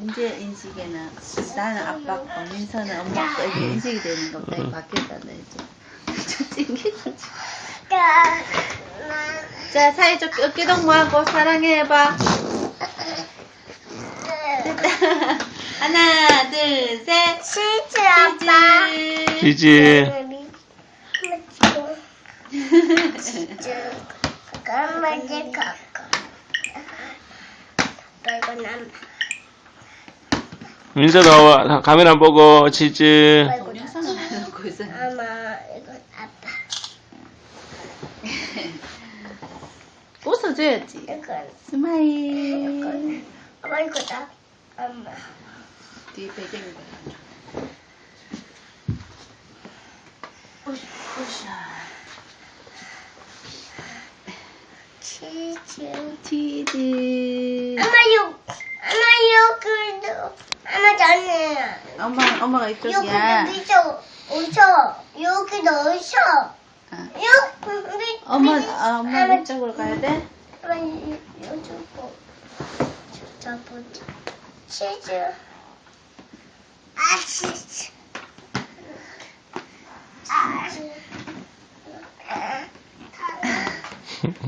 이제 인식에는 나는 아빠 거, 민서는 엄마 거 이렇게 인식이 되는 것보다 이렇게 바뀌었다는 이제. 찡기지. 자, 사이좋게 어깨 동무하고 사랑해 해봐. 나. 하나, 둘, 셋. 치즈 아빠. 치즈. 아빠 이거 남. 민서도 와, 카메라 보고 치즈. 아빠 이거 동영상을 해놓고 있어요. 아마 이건 아빠. 웃어줘야지. 이건 스마일. 이건. 아빠 이거다. 엄마. 뒤에 배경이 뭐야? 오샤, 치즈 치즈 엄마 욕 엄마 욕도 엄마 잘해 엄마 엄마가 이쪽이야. 욕 미쳐 오셔 욕이 넣으셔. 아. 욕 엄마 아, 엄마 이쪽으로 가야 돼? 엄마 이쪽으로. 자 보자 치즈 아 치즈 아 치즈 아.